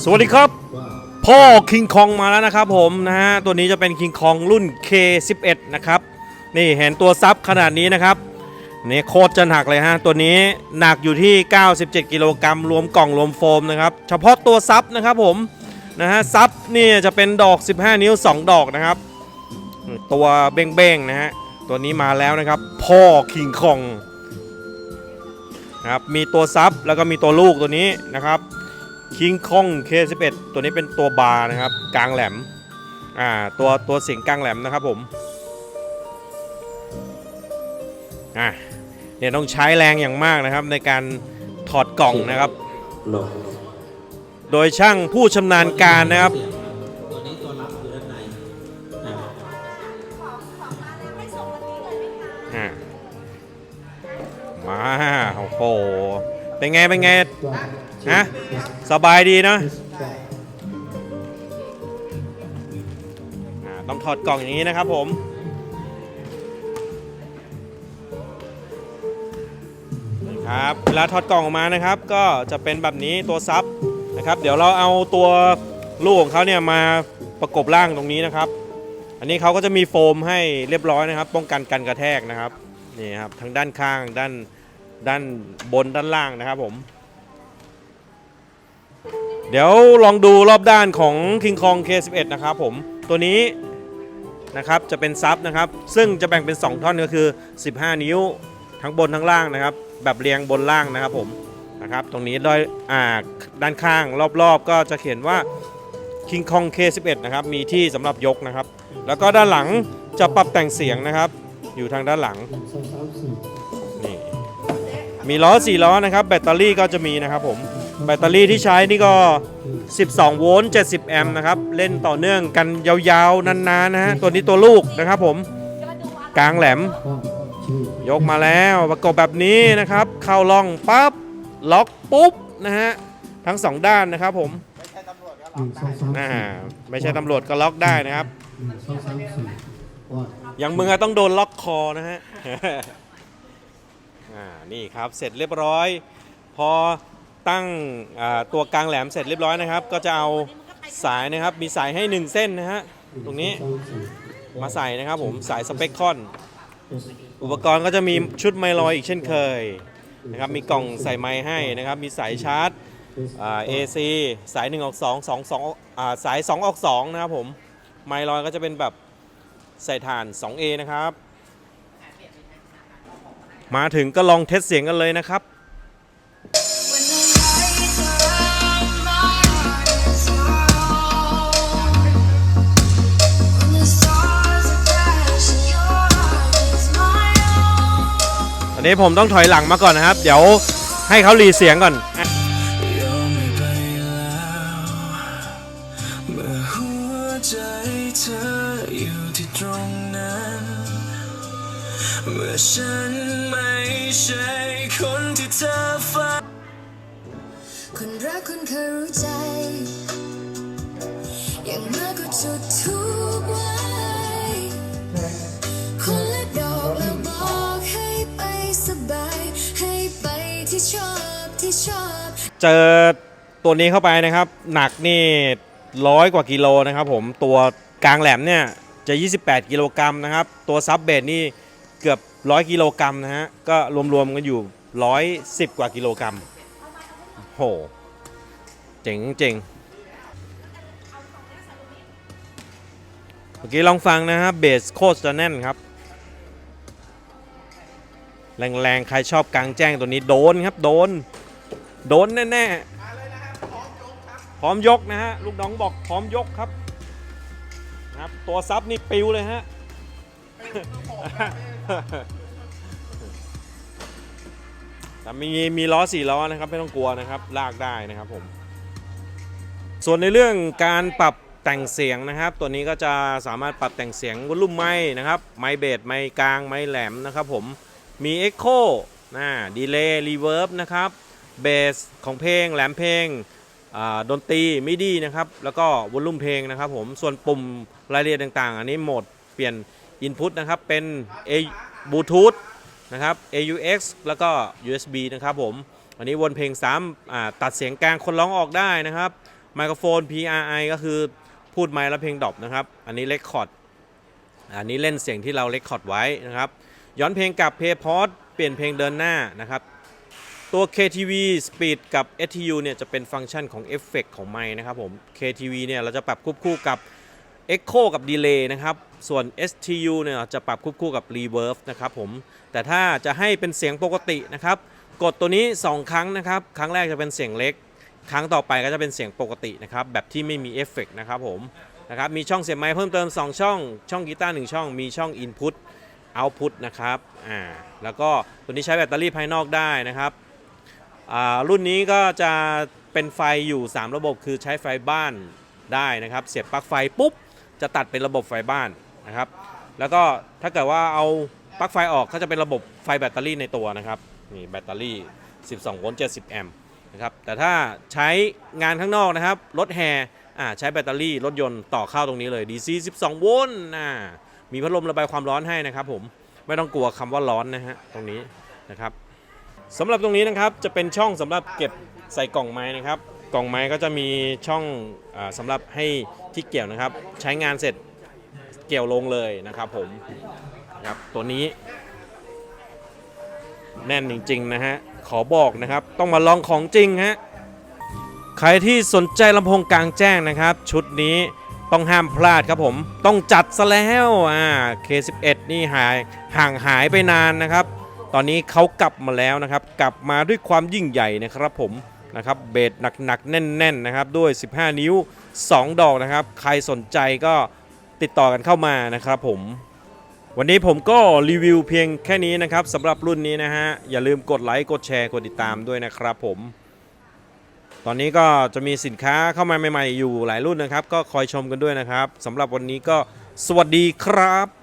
สวัสดีครับ พ่อคิงคองมาแล้วนะครับผมนะฮะตัวนี้จะเป็นคิงคองรุ่น K11 นะครับนี่เห็นตัวซับขนาดนี้นะครับนี่โคตรจะหนักเลยฮะตัวนี้หนักอยู่ที่ 97 กิโลกรัมรวมกล่องรวมโฟมนะครับเฉพาะตัวซับนะครับผมนะฮะซับนี่จะเป็นดอก 15 นิ้ว 2 ดอกนะครับ ตัวเบ้งๆนะฮะตัวนี้มาแล้วนะครับ พ่อคิงคองนะครับมีตัวซับแล้วก็มีตัวลูกตัวนี้นะครับ คิงคอง K11 ตัวนี้เป็นตัวบาร์นะครับ กลางแหลม อ่า ตัวตัวเสียงกลางแหลมนะครับผม อะเนี่ยต้องใช้แรงอย่างมากนะครับในการถอดกล่องนะครับ โดยช่างผู้ชำนาญการนะครับ ตัวนี้ตัวรับอยู่ด้านในอ่าอะมา โอ้โห เป็นไง เป็นไง ฮะสบายดีเนอะต้องถอดกล่องอย่างนี้นะครับผมนะครับเวลาถอดกล่องออกมานะครับ ก็จะเป็นแบบนี้ตัวซับนะครับ เดี๋ยวเราเอาตัวลูกของเขาเนี่ยมาประกบร่างตรงนี้นะครับ อันนี้เขาก็จะมีโฟมให้เรียบร้อยนะครับ ป้องกันการกระแทกนะครับนี่ครับทั้งด้านข้างด้านด้านบนด้านล่างนะครับผม เดี๋ยวลองดูรอบด้านของ King Kong K11 นะครับผมตัวนี้นะครับจะเป็นซับนะครับ ซึ่งจะแบ่งเป็น 2 ท่อนก็คือ 15 นิ้วทั้งบนทั้งล่างนะครับ แบบเรียงบนล่างนะครับผมนะครับตรงนี้ด้อยอ่าด้านข้างรอบๆ ก็จะเขียนว่า King Kong K11 นะครับมีที่สำหรับยกนะครับ แล้วก็ด้านหลังจะปรับแต่งเสียงนะครับ อยู่ทางด้านหลังนี่มีล้อ4ล้อนะครับ แบตเตอรี่ก็จะมีนะครับผม แบตเตอรี่ที่ใช้นี่ก็ 12 โวลต์ 70 แอมป์นะครับ เล่นต่อเนื่องกันยาวๆ นานๆนะฮะ ตัวนี้ตัวลูกนะครับผม กลางแหลม ยกมาแล้วประกบแบบนี้นะครับ เข้าล่องปั๊บ ล็อกปุ๊บนะฮะ ทั้งสองด้านนะครับผมหนึ่งสองสามอ่าสี่ไม่ใช่ตำรวจก็ล็อกได้นะครับหนึ่งสองสามสี่ว่าอย่างมึงอะต้องโดนล็อกคอนะฮะ อ่า นี่ครับ เสร็จเรียบร้อย พอ ตั้งตัวกลางแหลมเสร็จเรียบร้อยนะครับ ก็จะเอาสายนะครับมีสายให้ 1 เส้นนะฮะตรงนี้มาใส่นะครับผมสายสเปคคอน อุปกรณ์ก็จะมีชุดไมลอยอีกเช่นเคยนะครับมีกล่องใส่ไม้ให้นะครับมีสายชาร์จอ่า AC สาย 1 ออก 2 2 2อ่าสาย 2 ออก 2 นะครับผมไมลอยก็จะเป็นแบบใส่ถ่าน 2A นะครับ มาถึงก็ลองเทสเสียงกันเลยนะครับ own. อันนี้ผมต้องถอยหลังมาก่อนนะครับ เดี๋ยวให้เขารีเสียงก่อนอะยอมไม่ไปแล้วเมื่อหัวใจเธออยู่ที่ตรงนั้นเมื่อฉันไม่ใช่คนที่เธอฝันคนรักคนเคยรู้ใจ อย่างมากก็จุดทุ เจอตัวนี้เข้าไปนะครับ หนักนี่ร้อยกว่ากิโลนะครับผมตัวกลางแหลมเนี่ยจะ 28 กิโลกรัมนะครับ ตัวซับเบสนี่เกือบ 100 กิโลกรัมนะฮะ ก็รวมๆกันอยู่ 110 กว่ากิโลกรัมโห เจ๋งเจ๋งเมื่อกี้ลองฟังนะครับเบสโคตรจะแน่นครับ แรงๆ ใครชอบกลางแจ้งตัวนี้โดนครับ โดน โดนแน่ๆพร้อมยกนะฮะลูกน้องบอกพร้อมยกครับนะครับ ตัวซับนี่ปิวเลยฮะแต่มีมีล้อสี่ล้อนะครับไม่ต้องกลัวนะครับลากได้นะครับผม ส่วนในเรื่องการปรับแต่งเสียงนะครับ ตัวนี้ก็จะสามารถปรับแต่งเสียงวอลลุ่มไม้นะครับ ไม้เบสไม้กลางไม้แหลมนะครับผมมี Echo นะดีเลย์รีเวิร์บนะครับ เบสของเพลงแหลมเพลงดนตรีมิดีนะครับ แล้วก็วอลลุ่มเพลงนะครับผม ส่วนปุ่มรายละเอียดต่างๆ อันนี้โหมดเปลี่ยน Input นะครับ เป็น A Bluetooth นะครับ AUX แล้วก็ USB นะครับผม อันนี้วนเพลง3าตัดเสียงกลางคนร้องออกได้นะครับ ไมโครโฟน PRI ก็คือพูดไมค์แล้วเพลงดรอปนะครับ อันนี้เลคคอร์ด อันนี้เล่นเสียงที่เราเลคคอร์ดไว้นะครับ ย้อนเพลงกับเพย์พอดเปลี่ยนเพลงเดินหน้านะครับ ตัว KTV Speed กับ STU เนี่ยจะเป็นฟังก์ชันของเอฟเฟกของไมค์นะครับผม KTV เนี่ยเราจะปรับควบคู่กับ Echo กับ Delay นะครับ ส่วน STU เนี่ยจะปรับควบคู่กับ Reverb นะครับผม แต่ถ้าจะให้เป็นเสียงปกตินะครับ กดตัวนี้ 2 ครั้งนะครับ ครั้งแรกจะเป็นเสียงเล็ก ครั้งต่อไปก็จะเป็นเสียงปกตินะครับ แบบที่ไม่มีเอฟเฟกต์นะครับผม นะครับ มีช่องเสียบไมค์เพิ่มเติม 2 ช่อง ช่องกีตาร์1ช่อง มีช่อง Input Output นะครับ อ่า แล้วก็ตัวนี้ใช้แบตเตอรี่ภายนอกได้นะครับ รุ่นนี้ก็จะเป็นไฟอยู่ 3 ระบบคือใช้ไฟบ้านได้นะครับ เสียบปลั๊กไฟปุ๊บจะตัดเป็นระบบไฟบ้านนะครับ แล้วก็ถ้าเกิดว่าเอาปลั๊กไฟออกก็จะเป็นระบบไฟแบตเตอรี่ในตัวนะครับนี่แบตเตอรี่ 12 โวลต์ 70 แอมป์นะครับแต่ถ้าใช้งานข้างนอกนะครับรถแห่อ่าใช้แบตเตอรี่รถยนต์ต่อเข้าตรงนี้เลย DC 12 โวลต์อ่ามีพัดลมระบายความร้อนให้นะครับผมไม่ต้องกลัวคำว่าร้อนนะฮะตรงนี้นะครับ สำหรับตรงนี้นะครับจะเป็นช่องสำหรับเก็บใส่กล่องไม้นะครับ กล่องไม้ก็จะมีช่องอาสำหรับให้ที่เกี่ยวนะครับ ใช้งานเสร็จเกี่ยวลงเลยนะครับผมนะครับตัวนี้ แน่นจริงๆนะฮะขอบอกนะครับ ต้องมาลองของจริงฮะใครที่สนใจลำโพงกลางแจ้งนะครับ ชุดนี้ต้องห้ามพลาดครับผม ต้องจัดซะแล้วอ่า K11 นี่หายห่างหายไปนานนะครับ ตอนนี้เขากลับมาแล้วนะครับ กลับมาด้วยความยิ่งใหญ่นะครับผมนะครับเบสหนักๆแน่นๆนะครับด้วย 15 นิ้ว 2 ดอกนะครับ ใครสนใจก็ติดต่อกันเข้ามานะครับผม วันนี้ผมก็รีวิวเพียงแค่นี้นะครับสำหรับรุ่นนี้นะฮะ อย่าลืมกดไลค์กดแชร์กดติดตามด้วยนะครับผม ตอนนี้ก็จะมีสินค้าเข้ามาใหม่ๆอยู่หลายรุ่นนะครับ ก็คอยชมกันด้วยนะครับสำหรับวันนี้ก็สวัสดีครับ